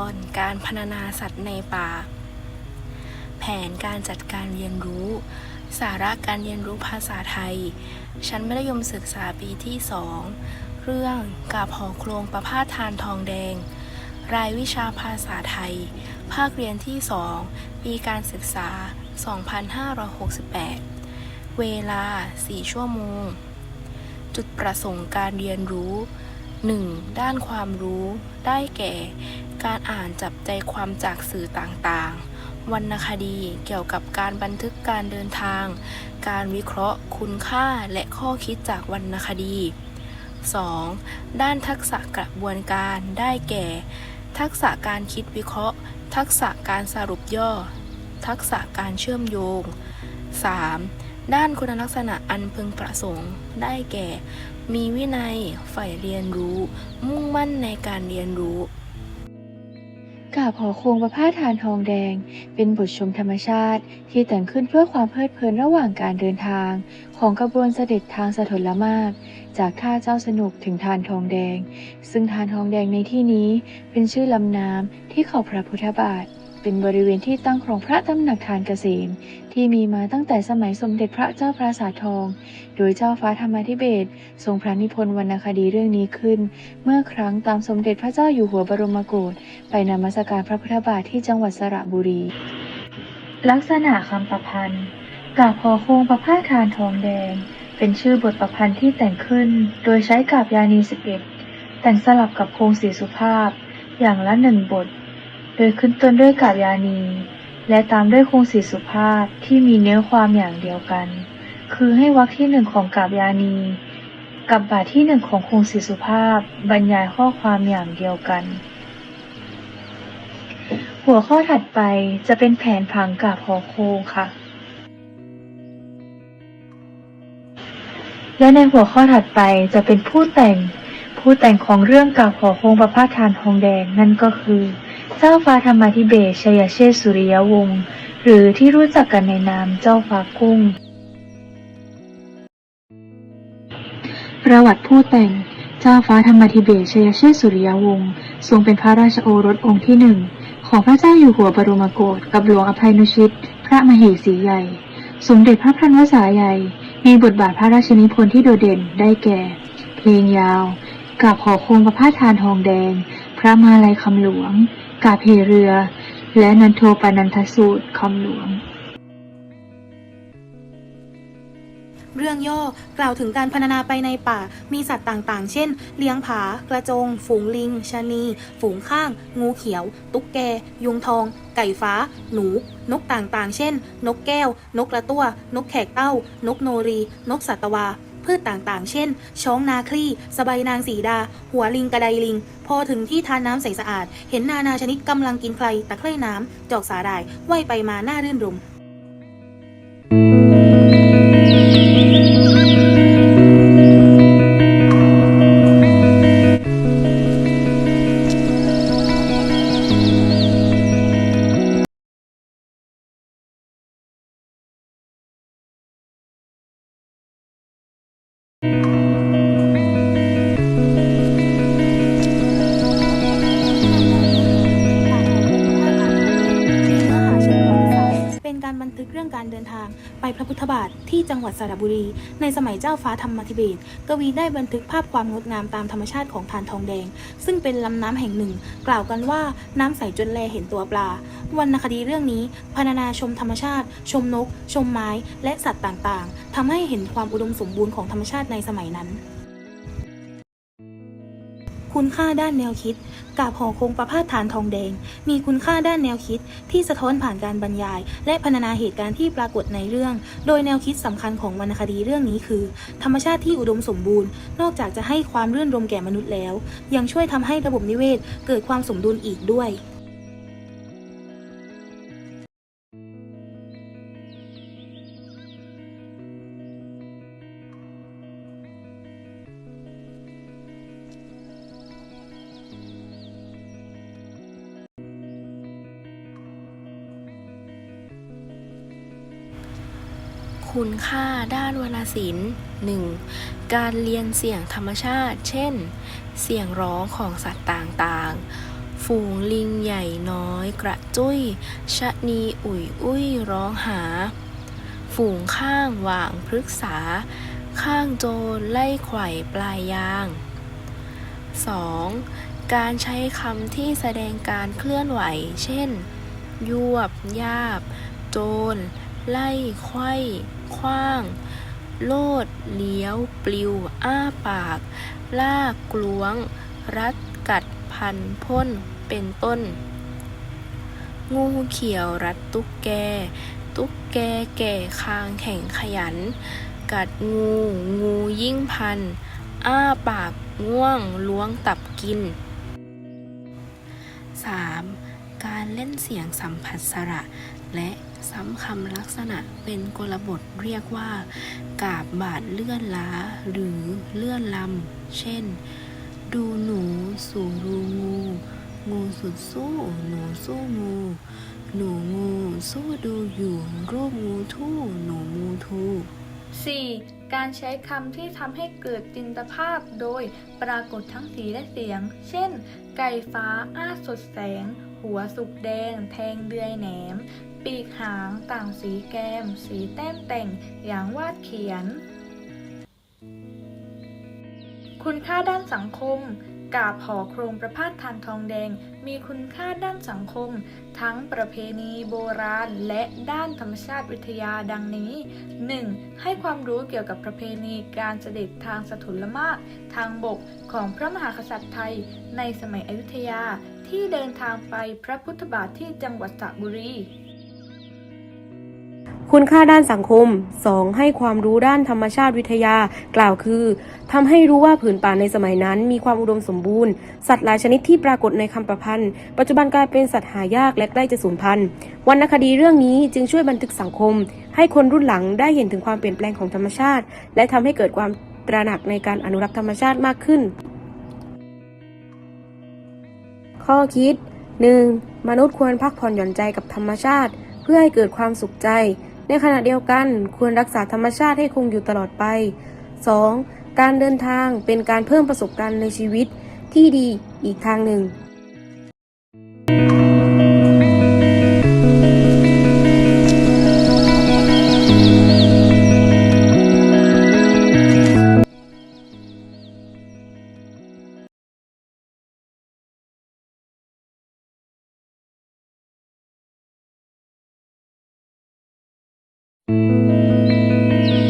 อนการพรรณนาสัตว์ในป่า แผนการจัดการเรียนรู้ สาระการเรียนรู้ภาษาไทย ชั้นมัธยมศึกษาปีที่2เรื่องกาบหอโครงประพาทานทองแดง รายวิชาภาษาไทย ภาคเรียนที่2ปีการศึกษา 2568 เวลา 4 ชั่วโมง จุดประสงค์การเรียนรู้ 1. ด้านความรู้ ได้แก่ การอ่านจับใจความจากสื่อต่างๆ วรรณคดีเกี่ยวกับการบันทึกการเดินทาง การวิเคราะห์ คุณค่าและข้อคิดจากวรรณคดี 2. ด้านทักษะกระบวนการ ได้แก่ ทักษะการคิดวิเคราะห์ ทักษะการสรุปย่อ ทักษะการเชื่อมโยง 3. ด้านคุณลักษณะอันพึงประสงค์ได้แก่ มีวินัยใฝ่เรียนรู้ มุ่งมั่นในการเรียนรู้กาบหอโครงประพาทานทองแดง เป็นบทชมธรรมชาติที่แต่งขึ้นเพื่อความเพลิดเพลินระหว่างการเดินทาง ของกระบวนเสด็จทางสถละมาก จากท่าเจ้าสนุกถึงทานทองแดง ซึ่งทานทองแดงในที่นี้เป็นชื่อลำน้ำที่เขาพระพุทธบาท เป็นบริเวณที่ตั้งของพระตำหนักทานเกษม ที่มีมาตั้งแต่สมัยสมเด็จพระเจ้าปราสาททอง โดยเจ้าฟ้าธรรมาธิเบศทรงพระนิพนธ์วรรณคดีเรื่องนี้ขึ้น เมื่อครั้งตามสมเด็จพระเจ้าอยู่หัวบรมโกศไปนมัสการพระพุทธบาทที่จังหวัดสระบุรี ลักษณะคำประพันธ์กาบพอโคงประพาทานทองแดง เป็นชื่อบทประพันธ์ที่แต่งขึ้น โดยใช้กาบยานีสิบเอ็ดแต่งสลับกับโครงสีสุภาพ อย่างละหนึ่งบท โดยขึ้นต้นด้วยกาบยานี และตามด้วยโครงสีสุภาพที่มีเนื้อความอย่างเดียวกัน คือให้วรรคที่หนึ่งของกาบยานี กับบาทที่หนึ่งของโครงสีสุภาพ บรรยายข้อความอย่างเดียวกัน หัวข้อถัดไปจะเป็นแผนผังกาบหอโคงค่ะ และในหัวข้อถัดไปจะเป็นผู้แต่ง ผู้แต่งของเรื่องกาบหอโคงประพาทานทองแดงนั่นก็คือ เจ้าฟ้าธรรมาธิเบศชัยเชษสุริยวงศ์หรือที่รู้จักกันในนามเจ้าฟ้ากุ้ง ประวัติผู้แต่ง เจ้าฟ้าธรรมาธิเบศชัยเชษสุริยวงศ์ทรงเป็นพระราชโอรสองค์ที่หนึ่งของพระเจ้าอยู่หัวบรมโกศกับหลวงอภัยนุชิต พระมเหสีใหญ่ สมเด็จพระพันวษาใหญ่ มีบทบาทพระราชนิพนธ์ที่โดดเด่นได้แก่ เพลงยาวกาบหอโคงประพาทานทองแดง พระมาลัยคำหลวง กาเพเรือ และนันโทปนันทสูตรคำหลวง เรื่องย่อกล่าวถึงการพรรณนาไปในป่า มีสัตว์ต่างๆ เช่น เลี้ยงผา กระจง ฝูงลิง ชะนี ฝูงข้าง งูเขียว ตุ๊กแก ยุงทอง ไก่ฟ้า หนู นกต่างๆ เช่น นกแก้ว นกกระตั้ว นกแขกเต้า นกโนรี นกสัตวา พืชต่างๆ เช่น ช้องนาคลี่ สบายนางสีดา หัวลิงกระไดลิง พอถึงที่ทานน้ำใสสะอาด เห็นนานาชนิดกำลังกินไครตะไคร่น้ำ จอกสาหร่ายว่ายไปมาหน้ารื่นรม การบันทึกเรื่องการเดินทาง ไปพระพุทธบาทที่จังหวัดสระบุรี ในสมัยเจ้าฟ้าธรรมธิเบศกวีได้บันทึกภาพความงดงามตามธรรมชาติของทานทองแดง ซึ่งเป็นลำน้ำแห่งหนึ่ง กล่าวกันว่าน้ำใสจนแลเห็นตัวปลาวรรณคดีเรื่องนี้พรรณนาชมธรรมชาติ ชมนก ชมไม้ และสัตว์ต่างๆทำให้เห็นความอุดมสมบูรณ์ของธรรมชาติในสมัยนั้น คุณค่าด้านแนวคิดกาบหอคงประพาสฐานทองแดง มีคุณค่าด้านแนวคิดที่สะท้อนผ่านการบรรยาย และพรรณนาเหตุการณ์ที่ปรากฏในเรื่อง โดยแนวคิดสำคัญของวรรณคดีเรื่องนี้คือ ธรรมชาติที่อุดมสมบูรณ์ นอกจากจะให้ความรื่นรมแก่มนุษย์แล้ว ยังช่วยทำให้ระบบนิเวศเกิดความสมดุลอีกด้วย คุณค่าด้านวรรณศิลป์ 1. การเรียนเสียงธรรมชาติ เช่น เสียงร้องของสัตว์ต่างๆ ฝูงลิงใหญ่น้อยกระจุยชะนีอุ่ยอุ้ยร้องหา ฝูงข้างหว่างพฤกษา ข้างโจรไล่ไข่ปลายยาง 2. การใช้คำที่แสดงการเคลื่อนไหว เช่น ยวบ ยาบ โจรไล่ไขว้ คว้าง โลดเลี้ยว ปลิว อ้าปาก ลากกลวง รัดกัดพันพ่น เป็นต้น งูเขียวรัดตุ๊กแก ตุ๊กแกแก่คางแข็งขยัน กัดงู งูยิ่งพัน อ้าปากง่วงล้วงตับกิน 3. การเล่นเสียงสัมผัสสระ และซ้ำคำลักษณะเป็นกลบทเรียกว่า กาบบาดเลื่อนล้า หรือเลื่อนลำ เช่น ดูหนูสู่รูงู งูสุดสู้ หนูสู้งู หนูงูสู้ดูอยู่ รูปงูทู่ หนูงูทู่ 4. การใช้คำที่ทำให้เกิดจินตภาพโดยปรากฏทั้งสีและเสียง เช่น ไก่ฟ้าอ้าสดแสง หัวสุกแดง แทงเดือยแหนม ปีกหางต่างสีแกมสีแต้มแต่ง อย่างวาดเขียน คุณค่าด้านสังคม กาบห่อโครงประพาสทานทองแดง มีคุณค่าด้านสังคม ทั้งประเพณีโบราณ และด้านธรรมชาติวิทยาดังนี้ 1. ให้ความรู้เกี่ยวกับประเพณีการเสด็จทางสถุลมากทางบกของพระมหากษัตริย์ไทย ในสมัยอยุธยาที่เดินทางไปพระพุทธบาทที่จังหวัดสระบุรี คุณค่าด้านสังคม 2. ให้ความรู้ด้านธรรมชาติวิทยา กล่าวคือทำให้รู้ว่าผืนป่าในสมัยนั้น มีความอุดมสมบูรณ์ สัตว์หลายชนิดที่ปรากฏในคำประพันธ์ ปัจจุบันกลายเป็นสัตว์หายากและใกล้จะสูญพันธุ์วรรณคดีเรื่องนี้จึงช่วยบันทึกสังคม ให้คนรุ่นหลังได้เห็นถึงความเปลี่ยนแปลงของธรรมชาติ และทำให้เกิดความตระหนักในการอนุรักษ์ธรรมชาติมากขึ้น ข้อคิด 1. มนุษย์ควรพักผ่อนหย่อนใจกับธรรมชาติ เพื่อให้เกิดความสุขใจ ในขณะเดียวกันควรรักษาธรรมชาติให้คงอยู่ตลอดไป 2. การเดินทางเป็นการเพิ่มประสบการณ์ในชีวิตที่ดีอีกทางหนึ่ง Música